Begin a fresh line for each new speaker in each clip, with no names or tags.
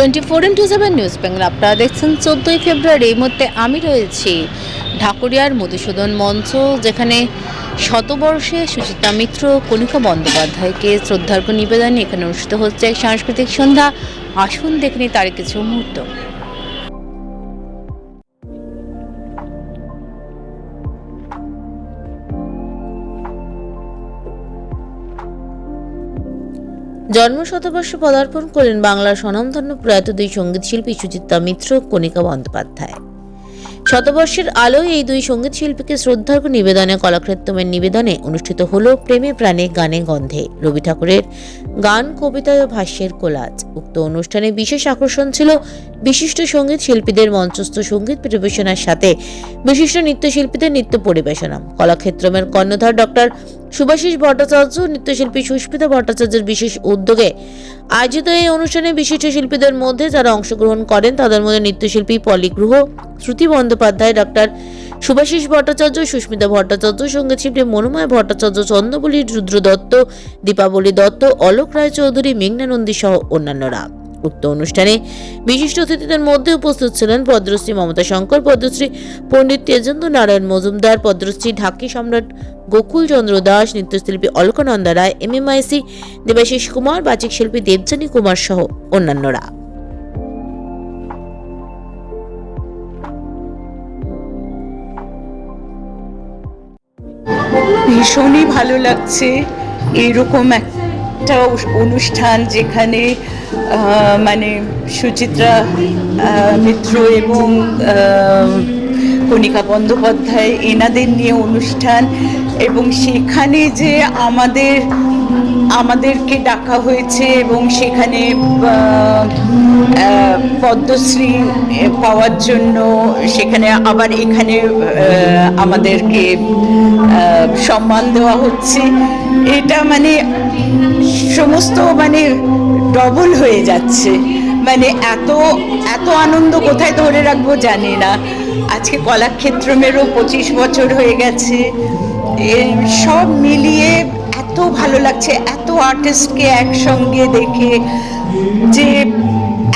Twenty four into seven news Bengal আপনারা দেখছেন চোদ্দোই ফেব্রুয়ারি, এই মধ্যে আমি রয়েছি ঢাকুরিয়ার মধুসূদন মঞ্চ, যেখানে শতবর্ষে সুচিতা মিত্র, কণিকা বন্দ্যোপাধ্যায়কে শ্রদ্ধার্ঘ্য নিবেদন এখানে অনুষ্ঠিত হচ্ছে এক সাংস্কৃতিক সন্ধ্যা। আসুন দেখে তার কিছু মুহূর্ত। জন্ম শতবর্ষে পদার্পণ করলেন বাংলার স্বনামধন্য প্রয়াত দুই সংগীত শিল্পী সুচিত্রা মিত্র, কণিকা বন্দ্যোপাধ্যায়। শতবর্ষের আলোয় এই দুই সংগীত শিল্পীকে শ্রদ্ধার্ঘ নিবেদনে কলাক্ষেত্রমের নিবেদনে অনুষ্ঠিত হল প্রেমে প্রাণে গানে গন্ধে। রবি ঠাকুরের গান কবিতা ও ভাষ্যের কোলাজ। উক্ত অনুষ্ঠানে বিশেষ আকর্ষণ ছিল বিশিষ্ট সংগীত শিল্পীদের মঞ্চস্থ সংগীত পরিবেশনার সাথে বিশিষ্ট নৃত্যশিল্পীদের নৃত্য পরিবেশনা কলাক্ষেত্রমের কর্ণধার ডক্টর সুভাষিস ভট্টাচার্য, নৃত্যশিল্পী সুস্মিতা ভট্টাচার্যের বিশেষ উদ্যোগে আয়োজিত এই অনুষ্ঠানে বিশিষ্ট শিল্পীদের মধ্যে যারা অংশগ্রহণ করেন, তাদের মধ্যে নৃত্যশিল্পী পলিগ্রহ, শ্রুতি বন্দ্যোপাধ্যায় ডক্টর সুভাষিস ভট্টাচার্য, সুস্মিতা ভট্টাচার্য, সংগীত শিল্পী মনোময় ভট্টাচার্য চন্দ্রবলী রুদ্র দত্ত দীপাবলি দত্ত, অলোক রায়চৌধুরী, মেঘনা নন্দী সহ অন্যান্যরা। উক্ত অনুষ্ঠানে বিশিষ্ট অতিথিদের মধ্যে উপস্থিত ছিলেন পদ্মশ্রী মমতা শঙ্কর, পদ্মশ্রী পণ্ডিত তেজেন্দ্র নারায়ণ মজুমদার, পদ্মশ্রী ঢাকি সম্রাট গোকুল চন্দ্র দাস, নৃত্যশিল্পী অলকানন্দা রায়, এমএমআইসি দেবাশিস কুমার, বাচিক শিল্পী দেবজানী কুমার সহ অন্যান্যরা।
ভীষণই ভালো লাগছে। এইরকম একটা অনুষ্ঠান যেখানে মানে সুচিত্রা মিত্র এবং কণিকা বন্দ্যোপাধ্যায় এনাদের নিয়ে অনুষ্ঠান এবং সেখানে যে আমাদের, আমাদেরকে ডাকা হয়েছে এবং সেখানে পদ্মশ্রী পাওয়ার জন্য সেখানে আবার এখানে আমাদেরকে সম্মান দেওয়া হচ্ছে। এটা মানে সমস্ত মানে ডবল হয়ে যাচ্ছে। মানে এত এত আনন্দ কোথায় ধরে রাখব জানি না। আজকে কলাক্ষেত্র কলাক্ষেত্রমেরও পঁচিশ বছর হয়ে গেছে। সব মিলিয়ে এত ভালো লাগছে, এত আর্টিস্টকে একসঙ্গে দেখে যে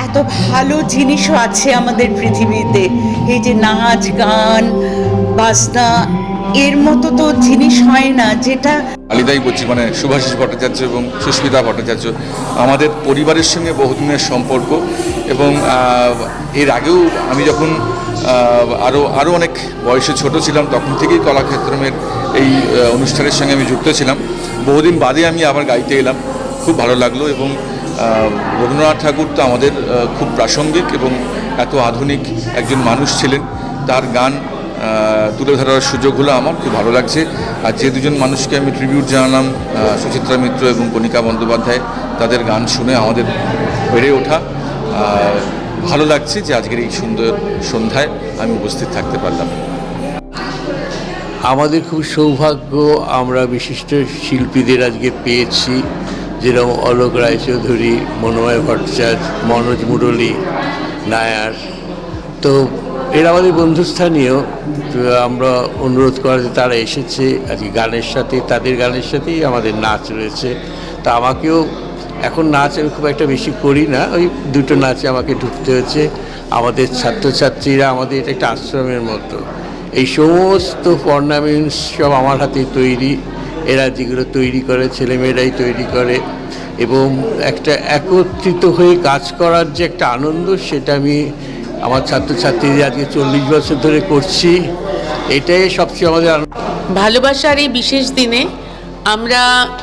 এত ভালো জিনিসও আছে আমাদের পৃথিবীতে। এই যে নাচ, গান, বাজনা এর মতো তো জিনিস হয় না যেটা
আলিদাই বলছি মানে সুভাষিস ভট্টাচার্য এবং সুস্মিতা ভট্টাচার্য, আমাদের পরিবারের সঙ্গে বহুদিনের সম্পর্ক এবং এর আগেও আমি যখন আরও আরও অনেক বয়সে ছোট ছিলাম, তখন থেকেই কলাক্ষেত্রমের এই অনুষ্ঠানের সঙ্গে আমি যুক্ত ছিলাম। বহুদিন বাদে আমি আবার গাইতে এলাম। খুব ভালো লাগল এবং রবীন্দ্রনাথ ঠাকুর তো আমাদের খুব প্রাসঙ্গিক এবং এত আধুনিক একজন মানুষ ছিলেন। তার গান তুলে ধরার সুযোগ হলো আমার, খুব ভালো লাগছে। আর যে দুজন মানুষকে আমি ট্রিবিউট জানালাম সুচিত্রা মিত্র এবং কণিকা বন্দ্যোপাধ্যায়, তাদের গান শুনে আমাদের বেড়ে ওঠা। ভালো লাগছে যে আজকের এই সুন্দর সন্ধ্যায় আমি উপস্থিত থাকতে পারলাম।
আমাদের খুব সৌভাগ্য, আমরা বিশিষ্ট শিল্পীদের আজকে পেয়েছি। যেরকম অলোক রায়চৌধুরী, মনোময় ভট্টাচার্য, মনোজ মুরলী, নায়ার। তো এরা আমাদের বন্ধুস্থানীয় আমরা অনুরোধ করা যে তারা এসেছে, আজকে গানের সাথে, তাদের গানের সাথেই আমাদের নাচ রয়েছে। তা আমাকেও, এখন নাচ আমি খুব একটা বেশি করি না, ওই দুটো নাচে আমাকে ঢুকতে হয়েছে। আমাদের ছাত্রছাত্রীরা আমাদের এটা একটা আশ্রমের মতো। এই সমস্ত অর্নামেন্টস সব আমার হাতে তৈরি। এরা যেগুলো তৈরি করে, ছেলেমেয়েরাই তৈরি করে। এবং একটা একত্রিত হয়ে কাজ করার যে একটা আনন্দ, সেটা আমি আমার ছাত্রছাত্রীদের আজকে চল্লিশ বছর ধরে করছি। এটাই সবচেয়ে আমাদের
ভালোবাসার এই বিশেষ দিনে আমরা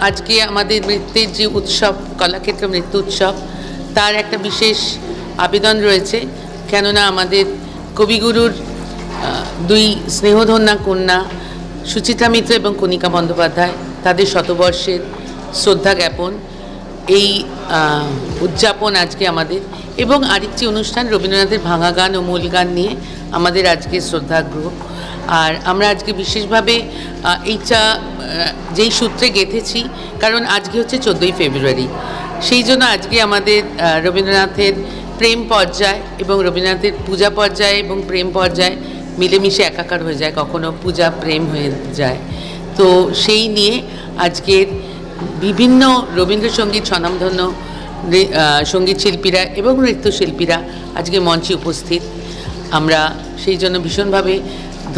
আজকে আমাদের নৃত্যের যে উৎসব, কলাক্ষেত্র নৃত্য উৎসব, তার একটা বিশেষ আবেদন রয়েছে। কেননা আমাদের কবিগুরুর দুই স্নেহধন্যা কন্যা সুচিত্রা মিত্র এবং কণিকা বন্দ্যোপাধ্যায় তাদের শতবর্ষের শ্রদ্ধা জ্ঞাপন। এই উদযাপন আজকে আমাদের। এবং আরেকটি অনুষ্ঠান, রবীন্দ্রনাথের ভাঙা গান ও মূল গান নিয়ে আমাদের আজকে শ্রদ্ধাগ্রহ। আর আমরা আজকে বিশেষভাবে এইটা যেই সূত্রে গেঁথেছি, কারণ আজকে হচ্ছে চোদ্দোই ফেব্রুয়ারি। সেই জন্য আজকে আমাদের রবীন্দ্রনাথের প্রেম পর্যায় এবং রবীন্দ্রনাথের পূজা পর্যায় এবং প্রেম পর্যায় মিলেমিশে একাকার হয়ে যায়, কখনো পূজা প্রেম হয়ে যায়। তো সেই নিয়ে আজকের বিভিন্ন রবীন্দ্রসঙ্গীত, স্বনামধন্য সংগীত শিল্পীরা এবং নৃত্যশিল্পীরা আজকে মঞ্চে উপস্থিত। আমরা সেই জন্য ভীষণভাবে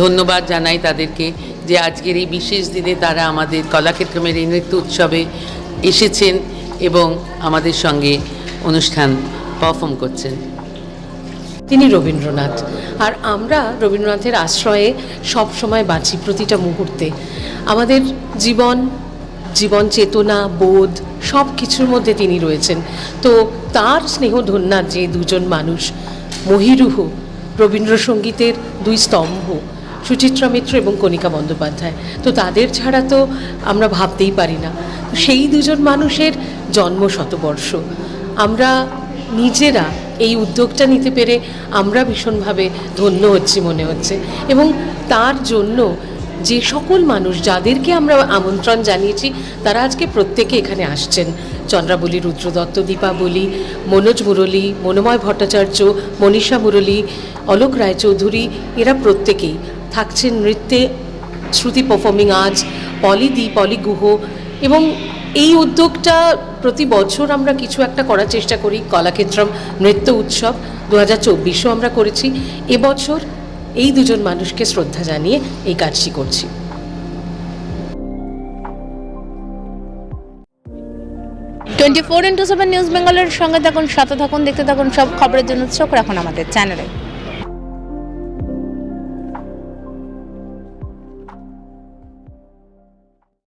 ধন্যবাদ জানাই তাদেরকে যে আজকের এই বিশেষ দিনে তারা আমাদের কলাক্ষেত্রমের এই নৃত্য উৎসবে এসেছেন এবং আমাদের সঙ্গে অনুষ্ঠান পারফর্ম করছেন।
তিনি রবীন্দ্রনাথ। আর আমরা রবীন্দ্রনাথের আশ্রয়ে সব সময় বাঁচি প্রতিটা মুহূর্তে। আমাদের জীবন জীবন চেতনা, বোধ সব কিছুর মধ্যে তিনি রয়েছেন। তো তার স্নেহধন্যার যে দুজন মানুষ, মহিরুহ, রবীন্দ্রসঙ্গীতের দুই স্তম্ভ, সুচিত্রা মিত্র এবং কণিকা বন্দ্যোপাধ্যায়। তো তাদের ছাড়া তো আমরা ভাবতেই পারি না। সেই দুজন মানুষের জন্ম শতবর্ষ। আমরা নিজেরা এই উদ্যোগটা নিতে পেরে আমরা ভীষণভাবে ধন্য হচ্ছি মনে হচ্ছে। এবং তার জন্য যে সকল মানুষ যাদেরকে আমরা আমন্ত্রণ জানিয়েছি, তারা আজকে প্রত্যেকে এখানে আসছেন। চন্দ্রাবলী, রুদ্রদত্ত, দীপাবলি, মনোজ মুরলী, মনোময় ভট্টাচার্য, মনীষা মুরলী, অলোক রায়চৌধুরী, এরা প্রত্যেকেই থাকছেন নৃত্যে, শ্রুতি পারফর্মিং আজ, পলি দি, পলি গুহ, এবং এই উদ্যোগটা প্রতি বছর আমরা কিছু একটা করার চেষ্টা করি, কলাক্ষেত্রম নৃত্য উৎসব। দু হাজার আমরা করেছি। এবছর এই দুজন মানুষকে শ্রদ্ধা জানিয়ে এই কাজটি করছি।
Twenty four into seven news বেঙ্গলের সঙ্গে থাকুন, সাথে থাকুন, দেখতে থাকুন সব খবরের জন্য চোখ রাখুন আমাদের চ্যানেলে।